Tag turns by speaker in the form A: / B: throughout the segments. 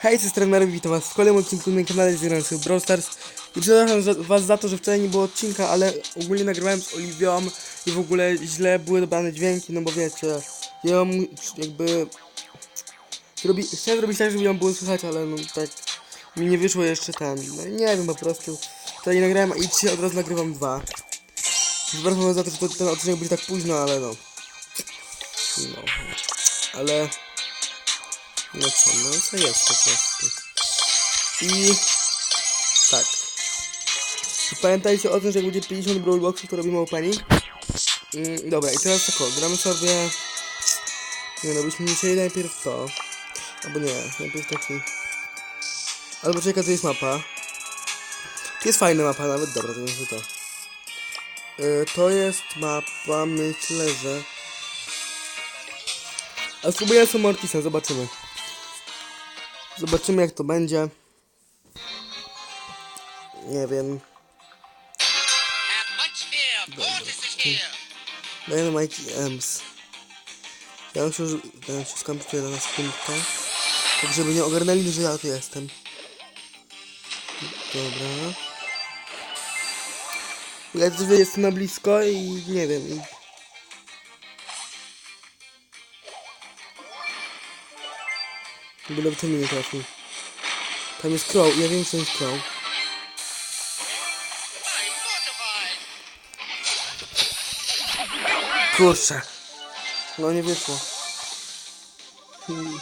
A: Hej, z trenerem, witam was w kolejnym odcinku na kanale z Brawl Stars. I przepraszam za, was za to, że wczoraj nie było odcinka, ale ogólnie nagrywałem z Oliwią i w ogóle źle były dobrane dźwięki, no bo wiecie, ja ją jakby zrobi, chciałem zrobić tak, żeby ją było słychać, ale no tak mi nie wyszło jeszcze ten, no nie wiem po prostu, wczoraj nie nagrałem i dzisiaj od razu nagrywam dwa. Przepraszam was za to, że to, ten odcinek będzie tak późno, ale no, no, ale... No co, no co jest po prostu. I tak. Pamiętajcie o tym, że będzie 50 Brawl Boxów, to robimy opening. Mm, dobra, i teraz tak gramy sobie... Nie no, byśmy musieli najpierw to. Albo nie, najpierw taki... Albo czekaj, to jest mapa. To jest fajna mapa nawet, dobra, to jest to. Yy, to jest mapa, myślę, że... A spróbuję z Mortisem, zobaczymy. Zobaczymy jak to będzie. Nie wiem. Dynamite i Ems. Ja muszę, ja się skampuję na sekundkę. Tak żeby nie ogarnęli, że ja tu jestem. Dobra. Ja jestem na blisko i nie wiem. Byle to mnie nie trafił. Tam jest crow, ja wiem, że to jest crow. Kurczę. No nie wyszło. Hmm.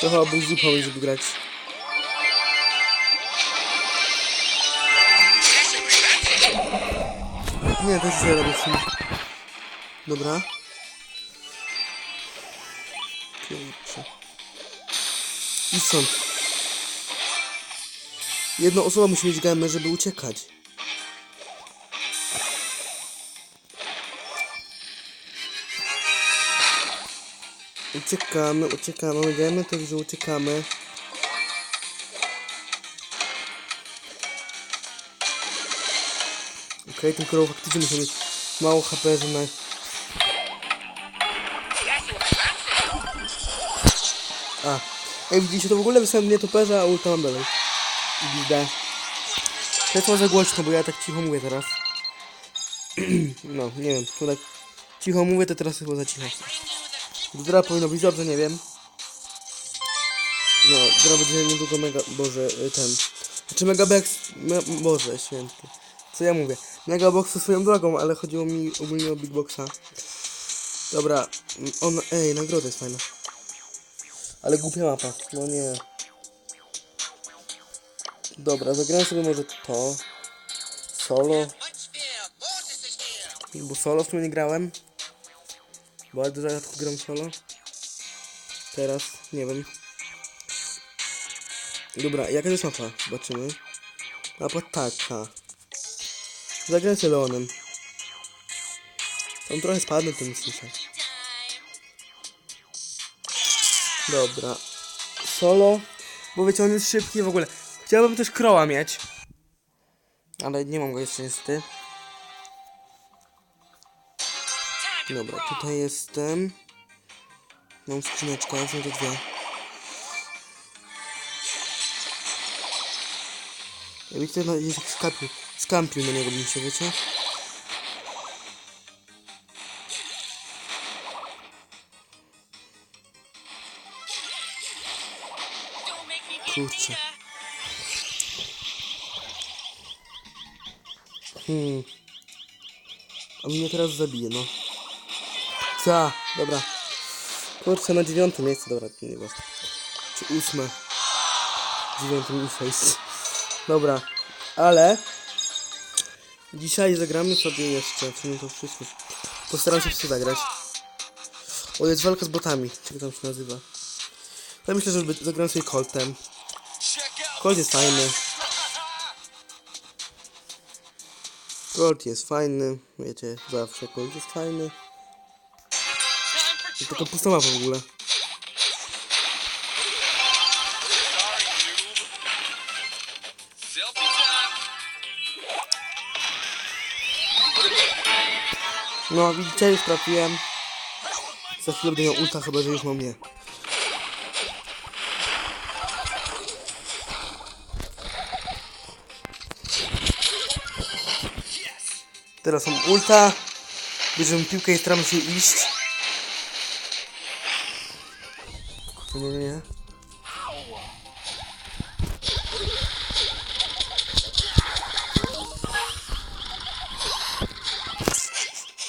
A: To chyba był zupełnie, żeby grać. Nie, też źle robię. Dobra. Kurczę. I stąd. Jedna osoba musi mieć gamę, żeby uciekać. Uciekamy, uciekamy, mamy gamę, to że uciekamy. Okej, ten krow faktycznie musi mieć mało HP, że na... A. Ej, widzicie, to w ogóle wysłałem nie toperza, a ulta mam dalej. Widzę. To jest może głośno, bo ja tak cicho mówię teraz. no, nie wiem, to tak cicho mówię, to teraz chyba za cicho. Zdra powinno być dobrze, nie wiem. No, zdra będzie niedługo mega... Boże, y, ten... Znaczy megabex... Me, Boże, święty. Co ja mówię? Megabox to swoją drogą, ale chodziło mi ogólnie o Big Boxa. Dobra, mm, on... Ej, nagroda jest fajna. Ale głupia mapa, no nie. Dobra, zagrałem sobie może to. Solo. Bo solo w sumie nie grałem. Bardzo rzadko gram solo. Teraz, nie wiem. Dobra, jaka jest mapa? Zobaczymy. Mapa taka. Zagrałem z Leonem. Tam trochę spadnę, to nie Dobra. Solo. Bo wiecie, on jest szybki w ogóle. Chciałbym też Crowa mieć. Ale nie mam go jeszcze niestety. Dobra, tutaj jestem. Mam skrzyneczkę, są to dwie. Ja widzę, jest jak skampił. Skampił na niego bym się, wiecie? Kurczę. Hmm. A mnie teraz zabije, no. Co? Dobra. Kurczę, na dziewiąte miejsce, dobra, to nie ważne. Czy ósme. Dziewiąte miejsce jest. Dobra, ale... Dzisiaj zagramy sobie jeszcze, w sumie to wszystko. Postaram się w to zagrać. O, jest walka z botami, jak tam się nazywa. Ja myślę, że zagram sobie Coltem. Colt jest fajny. Colt jest fajny, wiecie, zawsze Colt jest fajny. I taka pusta mapa w ogóle. No, widzicie, już trafiłem. Za chwilę będę miał ulta, chyba że już mam nie. Teraz mam ulta. Bierzemy piłkę i staramy się iść. Kurde, nie.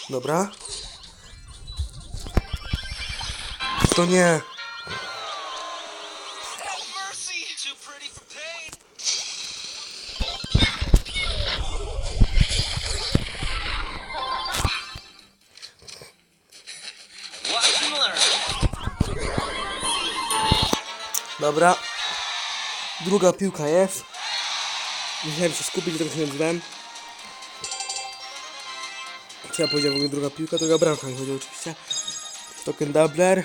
A: Dobra. To nie. Dobra. Druga piłka jest. Musiałem się skupić, tego się nie odzywałem. Co ja powiedział w ogóle druga piłka? Druga bramka mi chodzi oczywiście. Token doubler.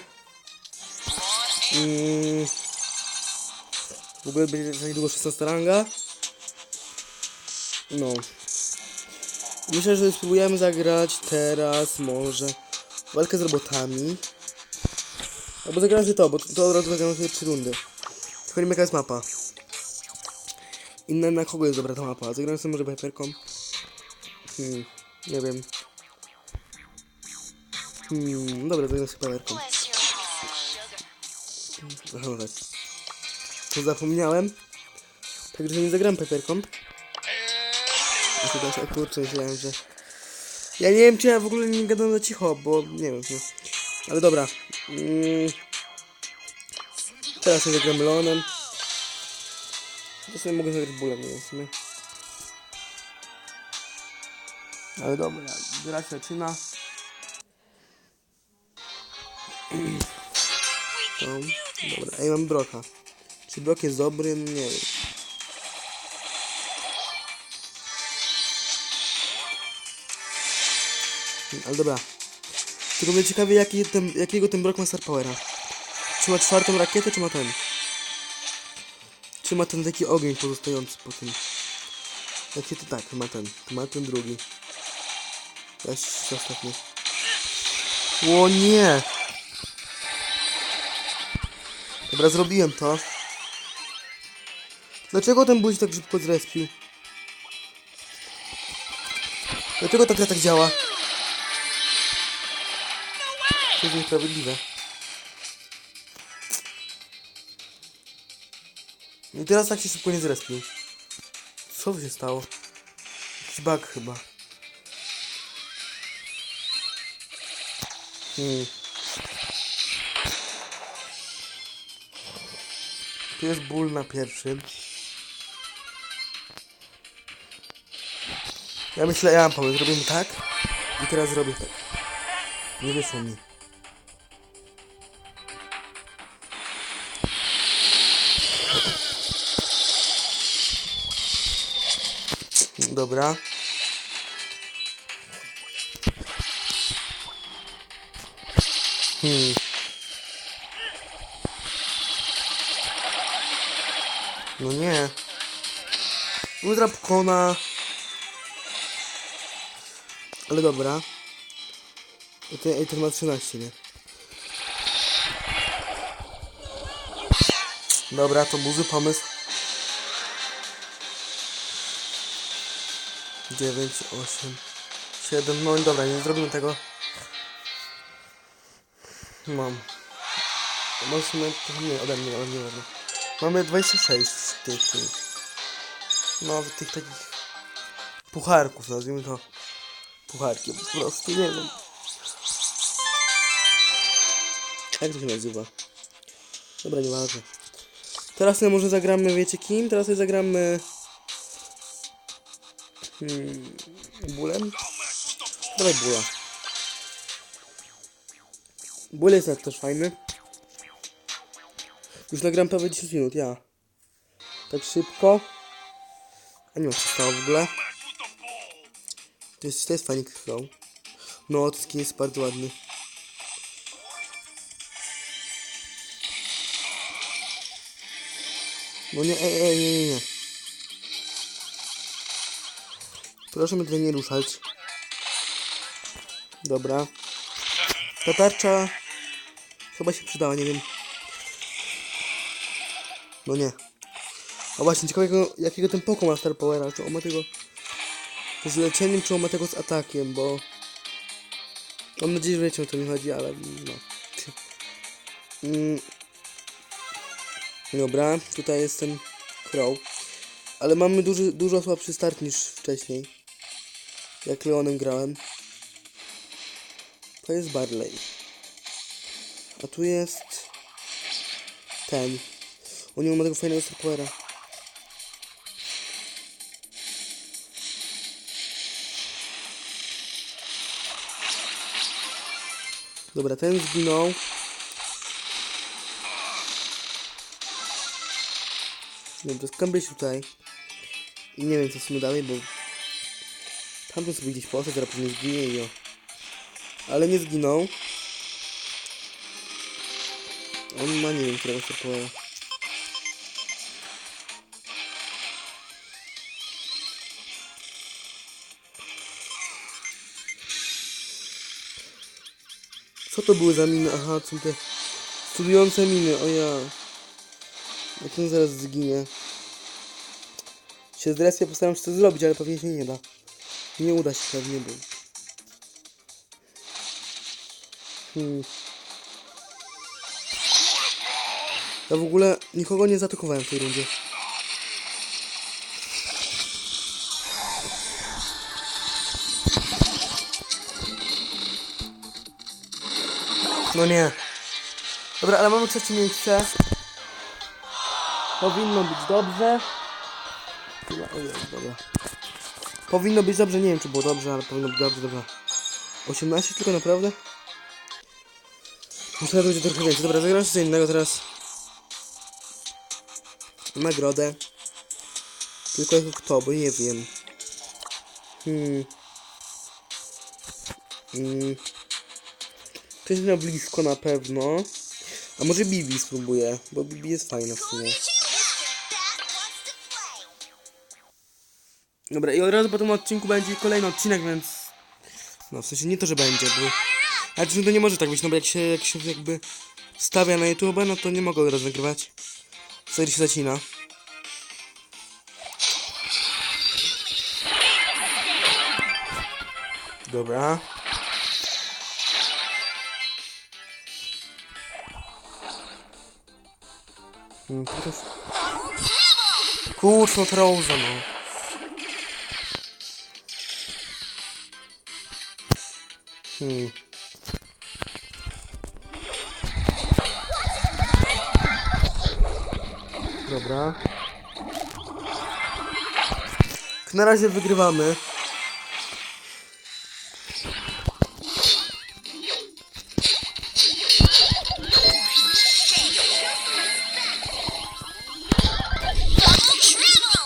A: W ogóle będzie za niedługo 16 ranga. No. Myślę, że spróbujemy zagrać teraz może walkę z robotami. Albo zagramy to, bo to od razu zagramy sobie trzy rundy. Tylko jaka jest mapa. Inna na kogo jest dobra ta mapa? Zagramy sobie może Hypercom? Hmm, nie wiem. Hmm, dobra, zagramy sobie Hypercom. Aha, no tak. To zapomniałem. Także nie zagram Peppercom. A też, o kurczę, myślałem, że... Ja nie wiem, czy ja w ogóle nie gadam za cicho, bo nie wiem, no. Ale dobra. Mm. Teraz sobie zagram Leonem. Sobie mogę zagrać bólem, nie wiem. Ale dobra, gra się zaczyna. Dobra, ej, mam Broka. Czy Brok jest dobry? No nie wiem. Ale dobra. Tylko mnie ciekawie, jaki ten, jakiego ten Brok ma Star Powera. Czy ma czwartą rakietę, czy ma ten? Czy ma ten taki ogień pozostający po tym? Jaki to tak, ma ten. Ma ten drugi. Jeszcze ostatni. O nie! Dobra, zrobiłem to. Dlaczego ten buź tak szybko zrespił? Dlaczego ta gra tak działa? To jest niesprawiedliwe. I teraz tak się szybko nie zrespił. Co się stało? Jakiś bug chyba. Hmm. Tu jest ból na pierwszym. Ja myślę, ja mam pomysł. Zrobimy tak i teraz zrobię tak. Nie wyszło mi. Dobra. Hmm. No nie. Ultra pokona. Ale dobra. I ten, i ten ma 13, nie? Dobra, to buzy pomysł. 9, 8, 7, no dobra, nie zrobimy tego. Mam. Możemy trochę mniej ode mnie, ale nie ładnie. Mamy 26 tych, tych. No, tych takich pucharków, nazwijmy to. Pucharki, po prostu, nie wiem. Jak to się nazywa? Dobra, nieważne. Teraz sobie może zagramy, wiecie kim? Teraz sobie zagramy... Hmm, bólem? Dawaj bóla. Ból jest też fajny. Już nagram prawie 10 minut, ja. Tak szybko. A nie się stało w ogóle. To jest, to jest fajny flow. No, skin jest bardzo ładny. No nie, ej, ej, nie, nie, nie. Proszę mnie tutaj nie ruszać. Dobra. Ta tarcza chyba się przydała, nie wiem. No nie. A właśnie, ciekawego, jakiego ten Poko ma Star Powera, czy on ma tego... z leczeniem traumatego z atakiem, bo... Mam nadzieję, że wiecie o co mi chodzi, ale no. Mm. Dobra, tutaj jestem Crow. Ale mamy duży, dużo słabszy start niż wcześniej. Jak Leonem grałem. To jest Barley. A tu jest... Ten. On nie ma tego fajnego starpowera. Dobra, ten zginął. Dobra, skąd tutaj. I nie wiem co w sumie dalej, bo... Tamten sobie gdzieś poszedł, teraz pewnie zginie i o. Ale nie zginął. On ma nie wiem, którego starpowera. Co to były za miny? Aha, są te studiujące miny, o ja. Jak ten zaraz zginie. Się zrespię, postaram się to zrobić, ale pewnie się nie da. Nie uda się pewnie, bo... Hmm. Ja w ogóle nikogo nie zaatakowałem w tej rundzie. No nie. Dobra, ale mamy trzecie miejsce. Powinno być dobrze. Chyba, jest, dobra. Powinno być dobrze, nie wiem czy było dobrze, ale powinno być dobrze, dobra. 18 tylko naprawdę? Że będzie trochę więcej. Dobra, zagram coś innego teraz. Nagrodę. Tylko jako kto, bo nie wiem. Hmm. Hmm. Ktoś miał blisko na pewno. A może Bibi spróbuję, bo Bibi jest fajna w sumie. Dobra, i od razu po tym odcinku będzie kolejny odcinek, więc... No, w sensie nie to, że będzie, bo... Ale to nie może tak być, no bo jak się, jak się jakby stawia na YouTube, no to nie mogę od razu nagrywać. Serii się zacina. Dobra. Teraz... Kurczę, Trauza, no. Hmm. Dobra. Na razie wygrywamy.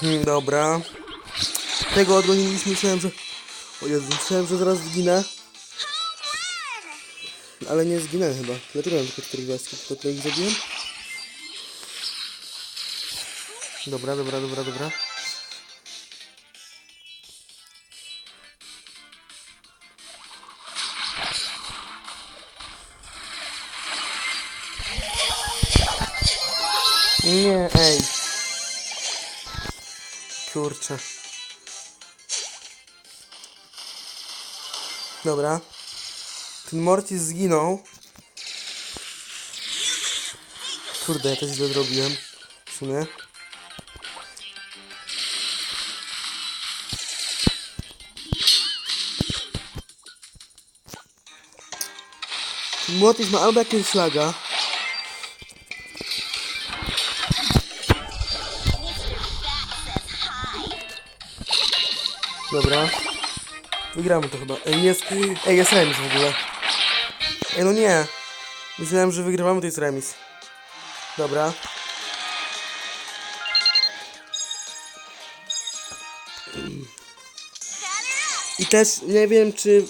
A: Hmm, dobra. Tego odgoniliśmy, myślałem, że... O Jezu, myślałem, że zaraz zginę. Ale nie zginę chyba. Dlaczego mam tylko 4 gwiazdki? Tylko tyle ich zabiłem? Dobra, dobra, dobra, dobra. Nie, ej. Kurczę. Dobra. Ten Mortis zginął. Kurde, ja to źle zrobiłem. W sumie. Mortis ma albo jakiegoś slaga. Dobra. Wygramy to chyba. Ej, jest, ej, jest remis w ogóle. Ej, no nie. Myślałem, że wygrywamy, to jest remis. Dobra. I też nie wiem, czy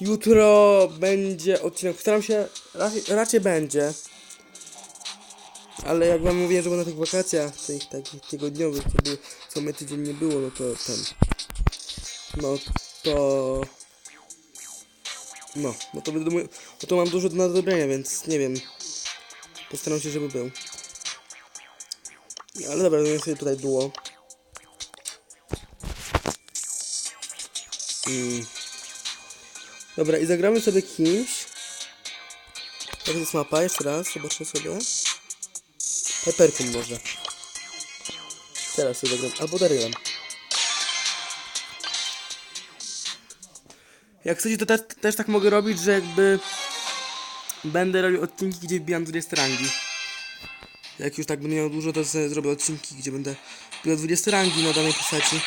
A: jutro będzie odcinek. Staram się, raczej, raczej będzie. Ale jak wam mówiłem, że było na tych wakacjach, tych takich tygodniowych, by, co mnie tydzień nie było, no to. No to. No, no to będę mój, no to mam dużo do nadrobienia, więc nie wiem. Postaram się, żeby był. Ale dobra, zrobię sobie tutaj duo. Mm. Dobra, i zagramy sobie kimś. Jak jest mapa? Jeszcze raz, zobaczę sobie. Pepperką może. Teraz sobie zagram. Albo Darylem. Jak chcecie, to też, też tak mogę robić, że jakby będę robił odcinki, gdzie wbijam 20 rangi. Jak już tak będę miał dużo, to sobie zrobię odcinki, gdzie będę wbijał 20 rangi na danej postaci.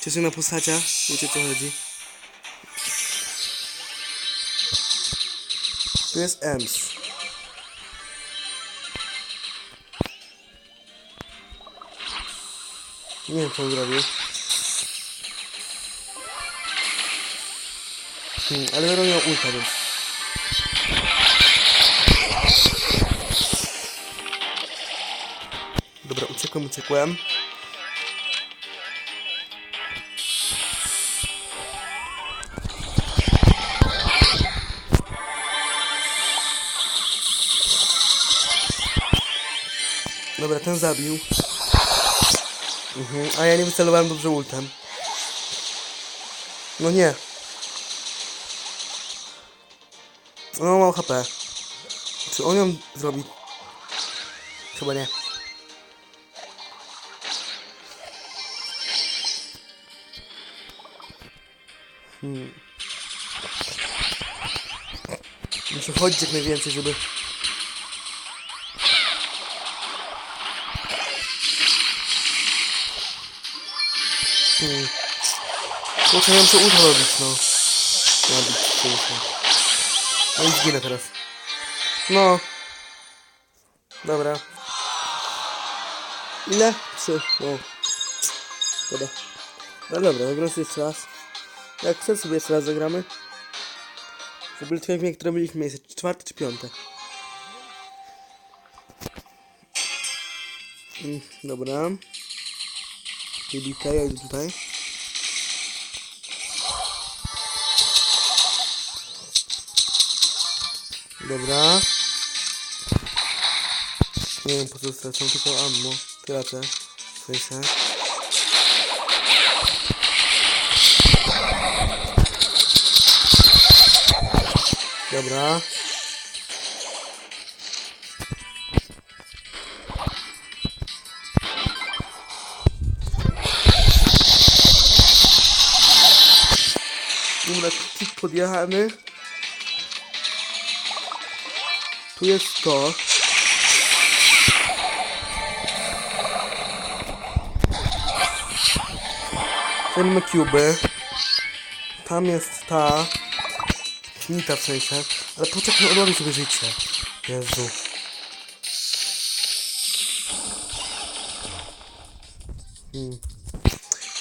A: Cieszę na postaciach, wiecie co chodzi. Tu jest Ems. Nie wiem co on zrobił. Hmm, ale będą ulta, więc... Dobra, uciekłem, uciekłem. Dobra, ten zabił. Mhm, a ja nie wycelowałem dobrze ultem. No nie. No mam HP. Czy on ją zrobi? Chyba nie. Hmm. Muszę chodzić jak najwięcej, żeby... Hmm. Kurczę, ja muszę ulta robić, no. Robić, kurczę. No i zginę teraz. No. Dobra. Ile? Trzy. No. Dobra. No dobra, zagram sobie jeszcze raz. Jak chcę sobie jeszcze raz zagramy. W ogóle mnie, które byliśmy miejsce, czwarte czy piąte? Mm, dobra. Bibika, ja idę tutaj. Dobra. Nie wiem po co stracą, tylko ammo. Tracę. Sensie. Dobra. Dobra, podjechamy. Tu jest to. Mamy kuby. Tam jest ta. Finita w sensie. Ale poczekaj, odrobię sobie życie. Jezu. Hmm.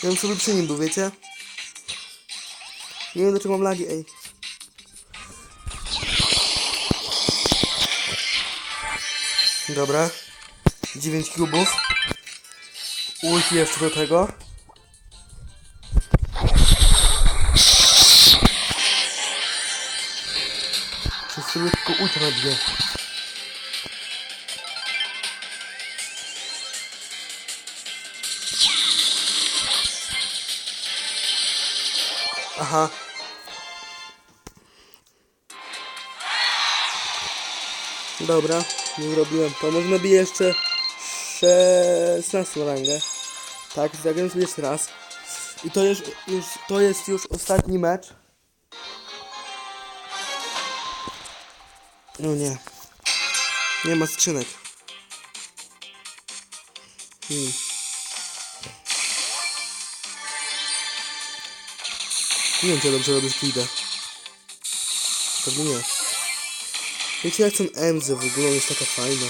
A: Ja bym sobie przy nim był, wiecie? Nie wiem dlaczego mam lagi, ej. Dobra. 9 kubów. Ulti jeszcze do tego. Przez sobie tylko ultra robię. Aha. Dobra, nie zrobiłem to. Można by jeszcze 16 rangę. Tak, zagram sobie jeszcze raz. I to już, już, to jest już ostatni mecz. No nie. Nie ma skrzynek. Hmm. Nie wiem, czy ja dobrze robię speeda. Pewnie nie. Wiecie, jak ten Emze w ogóle jest taka fajna.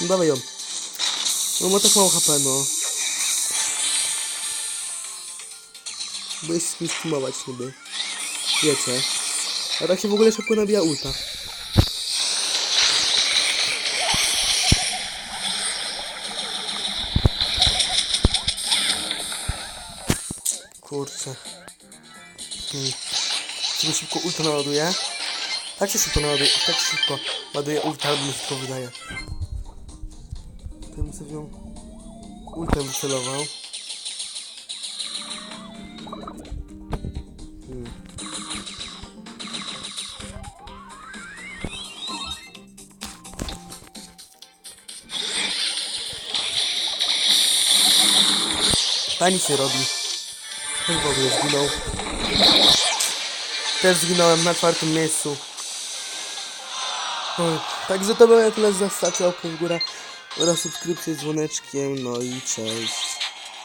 A: No dawaj ją. No ma tak mało HP, no. Jest z kim streamować niby. Wiecie. A tak się w ogóle szybko nabija ulta. Kurczę. Hmm. Sobie szybko ulta naładuje. Tak się szybko naładuje, tak się szybko ładuje ulta, albo mi się to wydaje. To muszę ją... Ultem wycelował. Hmm. Pani się robi. Ten w ogóle zginął. Też zginąłem na czwartym miejscu. Oj, Także to było tyle. Zostawcie łapkę w górę oraz subskrypcję z dzwoneczkiem. No i cześć.